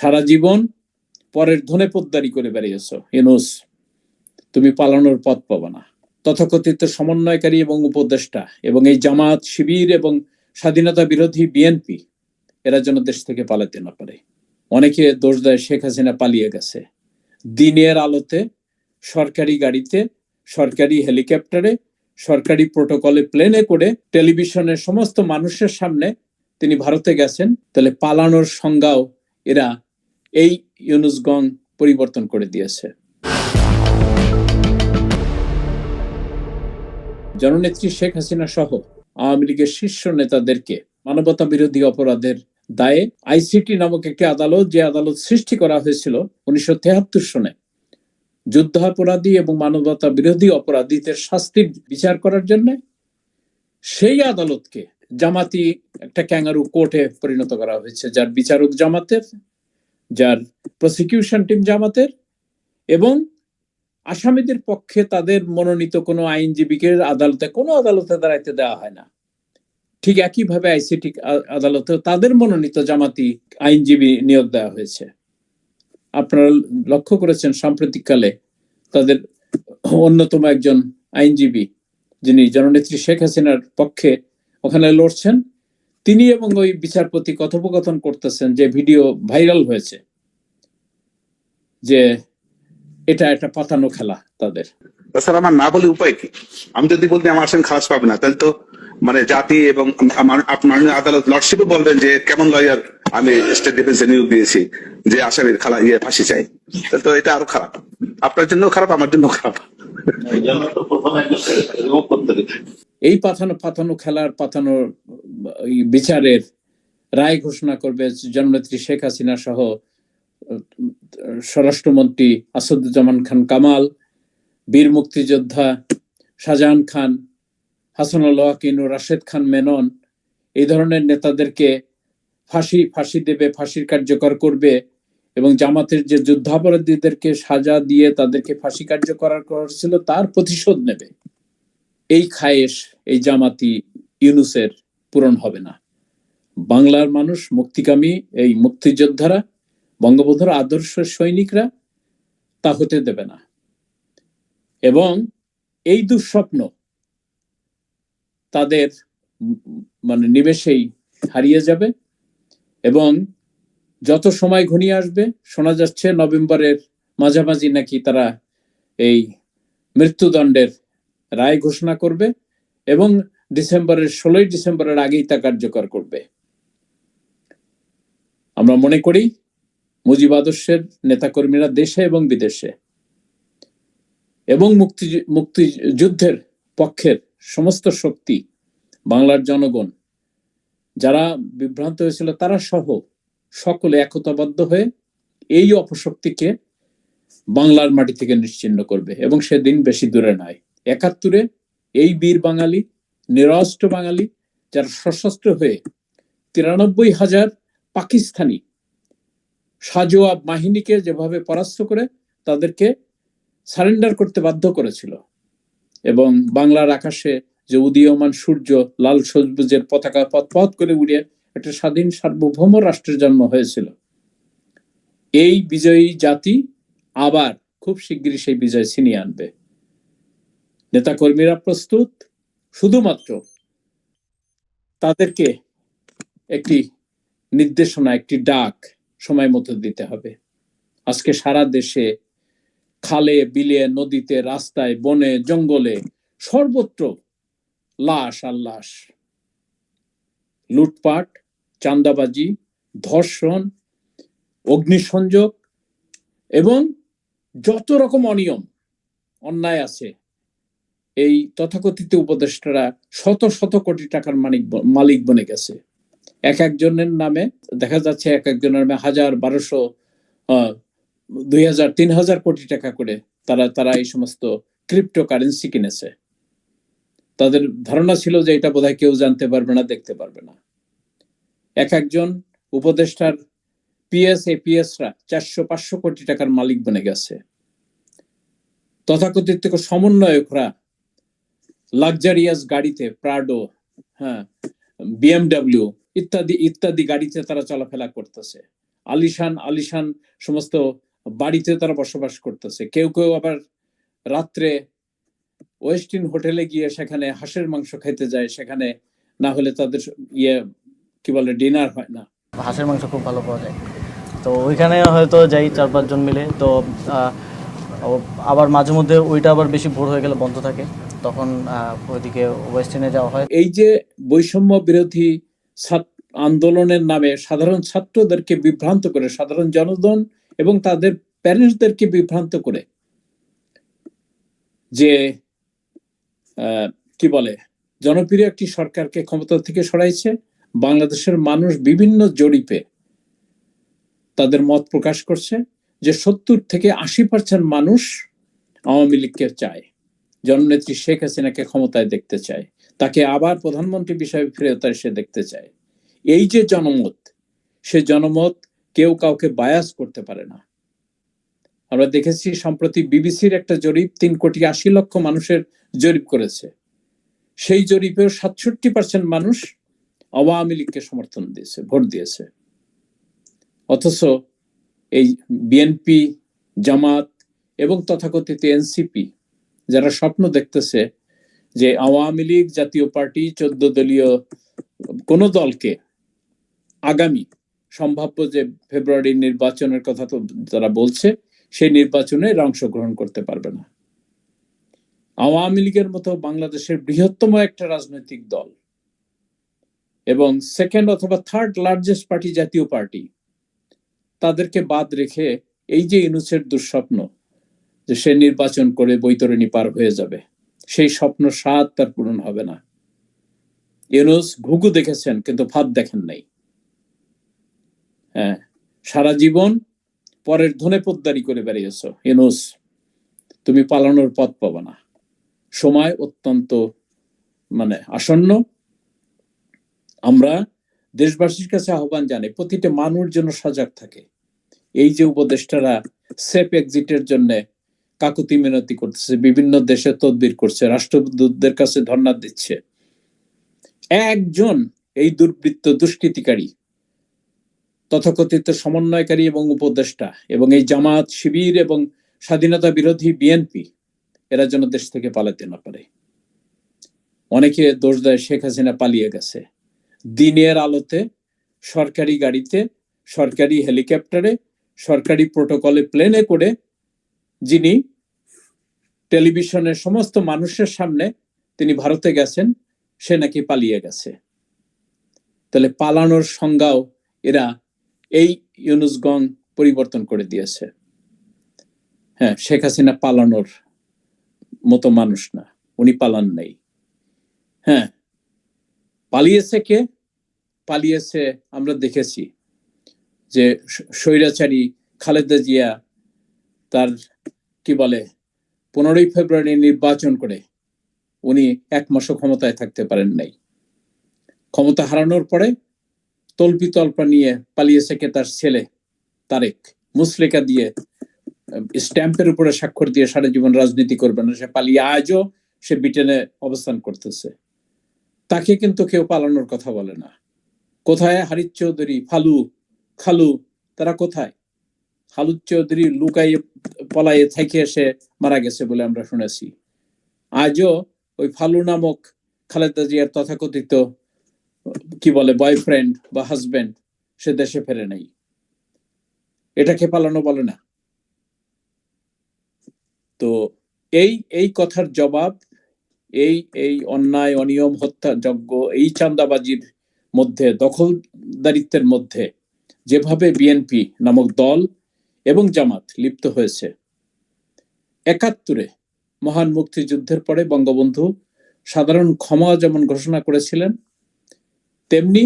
সারা জীবন পরের ধনে পোদ্দারি করে বেরিয়েছ ইনুস তুমি পালানোর পথ পাবে না। তথাকথিত সমন্বয়কারী এবং উপদেষ্টা এবং এই জামাত শিবির এবং স্বাধীনতা বিরোধী বিএনপি, এরা যেন দেশ থেকে পালাতে না পারে। অনেকে দোষ দেয় শেখ হাসিনা পালিয়ে গেছে। দিনের আলোতে সরকারি গাড়িতে, সরকারি হেলিকপ্টারে, সরকারি প্রোটোকলে প্লেনে করে টেলিভিশনের সমস্ত মানুষের সামনে তিনি ভারতে গেছেন। তাহলে পালানোর সংজ্ঞাও এরা এই ইউনুসগং পরিবর্তন করে দিয়েছে। জননেত্রী শেখ হাসিনা সহ আওয়ামী লীগের শীর্ষ নেতাদেরকে মানবতা বিরোধী অপরাধের দায়ে আইসিটি নামক একটি আদালত, যে আদালত সৃষ্টি করা হয়েছিল উনিশশো তেহাত্তর সনে, যুদ্ধাপরাধী এবং মানবতা বিরোধী অপরাধীদের শাস্তির বিচার করার জন্য সেই আদালতকে জামাতি একটা ক্যাঙ্গারু কোর্টে পরিণত করা হয়েছে, যার বিচারক জামাতের যার প্রসিকিউশন টিম জামাতের এবং আসামিদের পক্ষে তাদের মনোনীত কোনো আইনজীবীকে আদালতে, কোনো আদালতে দাঁড়াইতে দেওয়া হয় না। ঠিক একইভাবে আইসিটি আদালতে তাদের মনোনীত জামাতি আইনজীবী নিয়োগ দেওয়া হয়েছে। আপনারা লক্ষ্য করেছেন সাম্প্রতিককালে তাদের অন্যতম একজন আইনজীবী, যিনি জননেত্রী শেখ হাসিনার পক্ষে ওখানে লড়ছেন তিনি এবং ওই বিচারপতি কথোপকথন করতেছেন যে ভিডিও ভাইরাল হয়েছে যে এটা একটা পাতানো খেলা তাদের। তাছাড়া আমার না বলে উপায় কি? আমি যদি বলতে আমার আসামি খালাস পাবে না তাহলে তো মানে জাতি এবং আপনার আদালত লর্ডশিপও বলবেন যে কেমন লয়ার আমি স্টেট ডিফেন্সে নিয়োগ দিয়েছি যে আসামির খালা ইয়ে ফাঁসি চাই। তাহলে তো এটা আরও খারাপ। আপনার জন্য খারাপ আমার জন্য খারাপ। এই পাথানো পাথানো খেলার পাথানো এই বিচারের রায় ঘোষণা করবে জননেত্রী শেখ হাসিনা সহ স্বরাষ্ট্রমন্ত্রী আসাদুজ্জামান খান কামাল, বীর মুক্তিযোদ্ধা শাহজাহান খান, হাসানুল ওয়াকিন ও রাশেদ খান মেনন, এই ধরনের নেতাদেরকে ফাঁসি ফাঁসি দেবে, ফাঁসির কার্যকর করবে এবং জামাতের যে যুদ্ধাপরাধীদেরকে সাজা দিয়ে তাদেরকে ফাঁসি কার্যকর করেছিল তার প্রতিশোধ নেবে। এই খায়েশ, এই জামাতি ইউনুসের পূরণ হবে না। বাংলার মানুষ মুক্তিকামী এই মুক্তিযোদ্ধারা, বঙ্গবন্ধুর আদর্শ সৈনিকরা তা হতে দেবে না। এবং এই দুঃস্বপ্ন তাদের মানে নিবেশেই হারিয়ে যাবে এবং যত সময় ঘনিয়ে আসবে, শোনা যাচ্ছে নভেম্বরের মাঝামাঝি নাকি তারা এই মৃত্যুদণ্ডের রায় ঘোষণা করবে এবং ডিসেম্বরের, ষোলোই ডিসেম্বরের আগেই তা কার্যকর করবে। আমরা মনে করি মুজিব আদর্শের নেতাকর্মীরা দেশে এবং বিদেশে এবং মুক্তি, মুক্তিযুদ্ধের পক্ষের সমস্ত শক্তি, বাংলার জনগণ, যারা বিভ্রান্ত হয়েছিল তারা সহ সকলে একতাবদ্ধ হয়ে এই অপশক্তিকে বাংলার মাটি থেকে নিশ্চিন্ন করবে এবং সেদিন বেশি দূরে নয়। একাত্তরে এই বীর বাঙালি নিরস্ত্র বাঙালি, যারা সশস্ত্র হয়ে তিরানব্বই হাজার পাকিস্তানি সাজোয়া বাহিনীকে যেভাবে পরাস্ত করে তাদেরকে সারেন্ডার করতে বাধ্য করেছিল। এবং বাংলার আকাশে যে উদীয়মান সূর্য, লাল সবুজের পতাকা পথ করে উড়িয়ে একটা স্বাধীন সার্বভৌম রাষ্ট্রের জন্ম হয়েছিল। এই বিজয়ী জাতি আবার খুব শিগগিরই সেই বিজয় ছিনিয়ে আনবে। নেতাকর্মীরা প্রস্তুত শুধুমাত্র তাদেরকে একটি নির্দেশনা, একটি ডাক সময় মতো দিতে হবে। আজকে সারা দেশে খালে, বিলে, নদীতে, রাস্তায়, বনে, জঙ্গলে সর্বত্র লাশ আর লাশ। লুটপাট চান্দাবাজি ধর্ষণ, অগ্নিসংযোগ এবং যত রকম অনিয়ম, অন্যায় আছে এই তথাকথিত উপদেষ্টারা শত শত কোটি টাকার মালিক মালিক বনে গেছে। এক একজনের নামে, দেখা যাচ্ছে এক একজনের নামে হাজার বারোশো দুই হাজার, তিন হাজার কোটি টাকা করে তারা তারা এই সমস্ত ক্রিপ্টো কারেন্সি কিনেছে। তাদের ধারণা ছিল যে এটা বোধহয় কেউ জানতে পারবে না, দেখতে পারবে না। এক একজন উপদেষ্টার পিএস এপিএসরা চারশো, পাঁচশো কোটি টাকার মালিক বনে গেছে। তথাকথিত সমন্বয়করা লাক্সারিয়াস গাড়িতে প্রাডো হ্যাঁ বিএমডাব্লিউ ইত্যাদি ইত্যাদি গাড়িতে তারা চলাফেরা করতেছে। আলিশান আলিশান সমস্ত বাড়িতে তারা বসবাস করতেছে। কেউ কেউ আবার রাত্রে ওয়েস্টিন হোটেলে গিয়ে সেখানে হাঁসের মাংস খাইতে যায়। সেখানে না হলে তাদের ইয়ে কি বলে ডিনার হয় না। হাঁসের মাংস খুব ভালো পাওয়া যায়। তো ওইখানে হয়তো যাই চার পাঁচজন মিলে। তো আবার মাঝে মধ্যে ওইটা আবার বেশি ভোর হয়ে গেলে বন্ধ থাকে। তখন ওইদিকে ওয়েস্টার্নে যাওয়া হয়। এই যে বৈষম্য বিরোধী আন্দোলনের নামে সাধারণ ছাত্রদেরকে বিভ্রান্ত করে, সাধারণ জনগণ এবং তাদের প্যারেন্টসদেরকে বিভ্রান্ত করে, যে কি বলে, জনপ্রিয় একটি সরকারকে ক্ষমতা থেকে সরাইছে, বাংলাদেশের মানুষ বিভিন্ন জরিপে তাদের মত প্রকাশ করছে যে সত্তর থেকে আশি পার্সেন্ট মানুষ আওয়ামী লীগকে চায়। জননেত্রী শেখ হাসিনাকে ক্ষমতায় দেখতে চায়। তাকে আবার প্রধানমন্ত্রী বিষয়ে ফেরত এসে দেখতে চায়। এই যে জনমত, সে জনমত কেউ কাউকে বায়াস করতে পারে না। আমরা দেখেছি, সম্প্রতি বিবিসির একটা জরিপ তিন কোটি আশি লক্ষ মানুষের জরিপ করেছে। সেই জরিপেও সাতষট্টি পার্সেন্ট মানুষ আওয়ামী লীগকে সমর্থন দিয়েছে, ভোট দিয়েছে। অথচ এই বিএনপি, জামাত এবং তথাকথিত এনসিপি যারা স্বপ্ন দেখতেছে যে আওয়ামী লীগ জাতীয় পার্টি, চোদ্দ দলীয় কোন দলকে আগামী সম্ভাব্য যে ফেব্রুয়ারি নির্বাচনের কথা তো তারা বলছে, সেই নির্বাচনে অংশগ্রহণ করতে পারবে না। আওয়ামী লীগের মতো বাংলাদেশের বৃহত্তম একটা রাজনৈতিক দল এবং সেকেন্ড অথবা third largest party Jatiya party, তাদেরকে বাদ রেখে এই যে ইনুসের দুঃস্বপ্ন যে সে নির্বাচন করে বৈতরণী পার হয়ে যাবে। সেই স্বপ্ন স্বাদ তার পূরণ হবে না। ইউনুস ঘুঘু দেখেছেন, কিন্তু ভাত দেখেন নাই। হ্যাঁ সারা জীবন পরের ধনে পোদ্দারি করে বেরিয়েছ ইউনুস, তুমি পালানোর পথ পাবে না। সময় অত্যন্ত মানে আসন্ন। আমরা দেশবাসীর কাছে আহ্বান জানাই, প্রতিটা মানুষ যেন সজাগ থাকে। এই যে উপদেষ্টারা সেফ এক্সিটের জন্য কাকুতি মিনতি করতেছে, বিভিন্ন দেশে তদবির করছে, রাষ্ট্রদূতদের কাছে ধর্ণা দিচ্ছে। একজন এই দুর্বৃত্ত দুষ্কৃতিকারী, তথাকথিত সমন্বয়কারী এবং উপদেষ্টা এবং এই জামাত শিবির এবং স্বাধীনতা বিরোধী বিএনপি, এরা যেন দেশ থেকে পালাতে না পারে। অনেকে দোষ দেয় শেখ হাসিনা পালিয়ে গেছে। দিনের আলোতে সরকারি গাড়িতে, সরকারি হেলিকপ্টারে, সরকারি প্রোটোকলে প্লেনে করে যিনি টেলিভিশনের সমস্ত মানুষের সামনে তিনি ভারতে গেছেন, সে নাকি পালিয়ে গেছে। তাহলে পালানোর সংজ্ঞাও এরা এই ইউনুসগং পরিবর্তন করে দিয়েছে। হ্যাঁ শেখ হাসিনা পালানোর মতো মানুষ না, উনি পালান নেই। হ্যাঁ পালিয়েছে কে? পালিয়েছে, আমরা দেখেছি যে স্বৈরাচারী খালেদা জিয়া তার, কি বলে পনেরোই ফেব্রুয়ারি নির্বাচন করে উনি এক মাসও ক্ষমতায় থাকতে পারেন নাই। ক্ষমতা হারানোর পরে তল্পি তল্পা নিয়ে পালিয়েছে তার ছেলে তারেক। মুসলেকা দিয়ে স্ট্যাম্পের উপরে স্বাক্ষর দিয়ে সারা জীবন রাজনীতি করবে না। সে পালিয়ে আজও সে ব্রিটেনে অবস্থান করতেছে। তাকে কিন্তু কেউ পালানোর কথা বলে না। কোথায়? হারিত চৌধুরী, ফালু, খালু, তারা কোথায়? খালুদ চৌধুরী লুকাইয়ে, পলাইয়ে থেকে এসে মারা গেছে বলে আমরা শুনেছি। আজও ওই ফালু নামক খালেদা জিয়ার তথাকথিত, কি বলে বয়ফ্রেন্ড বা হাজবেন্ড সে দেশে ফেরে নাই। এটাকে পালানো বলে না। তো এই এই কথার জবাব, এই এই অন্যায়, অনিয়ম হত্যা যজ্ঞ এই চান্দাবাজির মধ্যে, দখলদারিত্বের মধ্যে, যেভাবে বিএনপি নামক দল এবং জামাত লিপ্ত হয়েছে। একাত্তরে মহান মুক্তিযুদ্ধের পরে বঙ্গবন্ধু সাধারণ ক্ষমা যেমন ঘোষণা করেছিলেন, তেমনি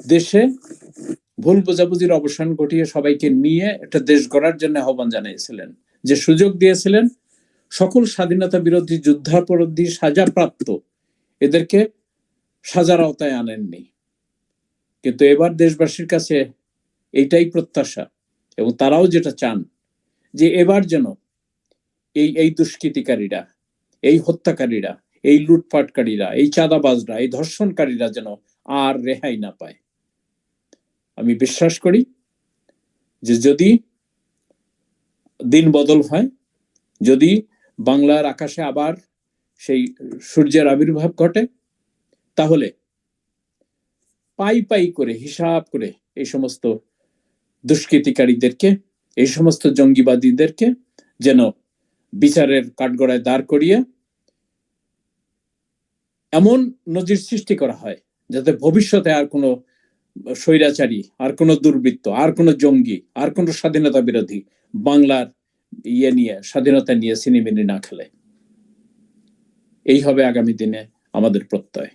দেশে ভুল বোঝাবুঝির অবসান ঘটিয়ে সবাইকে নিয়ে একটা দেশ গড়ার জন্য আহ্বান জানিয়েছিলেন, যে সুযোগ দিয়েছিলেন সকল স্বাধীনতা বিরোধী যুদ্ধাপরাধী সাজাপ্রাপ্ত এদেরকে সাজার আওতায় আনেননি। কিন্তু এবার দেশবাসীর কাছে এইটাই প্রত্যাশা এবং তারাও যেটা চান যে এবার যেন এই এই দুষ্কৃতিকারীরা, এই হত্যাকারীরা, এই লুটপাটকারীরা, এই চাঁদাবাজরা, এই ধর্ষণকারীরা যেন আর রেহাই না পায়। আমি বিশ্বাস করি যে যদি দিন বদল হয়, যদি বাংলার আকাশে আবার সেই সূর্যের আবির্ভাব ঘটে, তাহলে পাই পাই করে, হিসাব করে এই সমস্ত দুষ্কৃতিকারীদেরকে, এই সমস্ত জঙ্গিবাদীদেরকে যেন বিচারের কাঠগড়ায় দাঁড় করিয়ে এমন নজির সৃষ্টি করা হয় যাতে ভবিষ্যতে আর কোনো স্বৈরাচারী, আর কোনো দুর্বৃত্ত, আর কোনো জঙ্গি, আর কোনো স্বাধীনতা বিরোধী বাংলার ইয়ে নিয়ে, স্বাধীনতা নিয়ে সিনেমিনি না খেলে। এই হবে আগামী দিনে আমাদের প্রত্যয়।